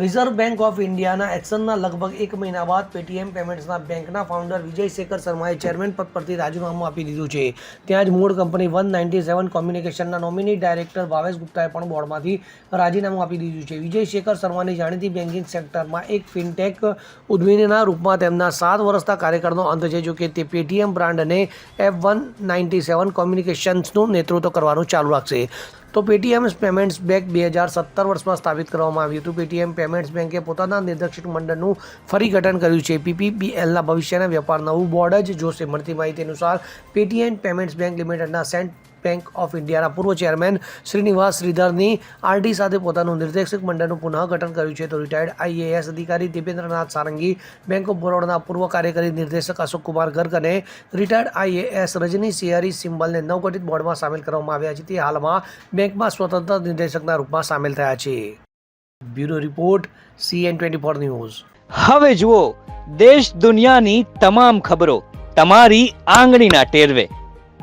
Reserve bank of ઇન્ડિયાના એક્શનના લગભગ એક મહિના બાદ પેટીએમ પેમેન્ટ્સના બેંકના ફાઉન્ડર વિજય શેખર શર્માએ ચેરમેન પદ પરથી રાજીનામું આપી દીધું છે. ત્યાં જ મૂળ કંપની વન નાઇન્ટી સેવન કોમ્યુનિકેશનના નોમિની ડાયરેક્ટર ભાવેશ ગુપ્તાએ પણ બોર્ડમાંથી રાજીનામું આપી દીધું છે. વિજય શેખર શર્માની જાણીતી બેન્કિંગ સેક્ટરમાં એક ફિનટેક ઉદ્યમીના રૂપમાં તેમના સાત વર્ષના કાર્યકાળનો અંત છે જો કે તે પેટીએમ બ્રાન્ડ અને એફ વન નાઇન્ટી સેવન કોમ્યુનિકેશન્સનું નેતૃત્વ કરવાનું ચાલુ રાખશે. તો પેટીએમ પેમેન્ટ્સ બેંક બે હજાર સત્તર વર્ષમાં સ્થાપિત કરવામાં આવ્યું હતું. પેટીએમ પેમેન્ટ્સ બેંકે પોતાના નિર્દેશક મંડળનું ફરી ગઠન કર્યું છે. પીપીબીએલના ભવિષ્યના વેપાર, નવું બોર્ડ જ જોશે. મળતી માહિતી અનુસાર પેટીએમ પેમેન્ટ્સ બેંક લિમિટેડના સેન્ટ બેંક ઓફ ઇન્ડિયાના પૂર્વ ચેરમેન શ્રીનિવાસ શ્રીધરની આરડી સાથે પોતાનું નિર્દેશક મંડળનું પુનઃગઠન કર્યું છે. તો રિટાયર્ડ આઈએએસ અધિકારી દિપેન્દ્રનાથ સારંગી, બેંક ઓફ બરોડાના પૂર્વ કાર્યકારી નિર્દેશક અશોક કુમાર ગર્ગ અને રિટાયર્ડ આઈએએસ રજની સિયારી સિમ્બલને નવગઠિત બોર્ડમાં સામેલ કરવામાં આવ્યા છે. તે હાલમાં બેંકમાં સ્વતંત્ર નિર્દેશકના રૂપમાં સામેલ થયા છે. Bureau report CN twenty four news. હવે જુઓ, દેશ દુનિયાની તમામ ખબરો તમારી આંગળીના ટેરવે.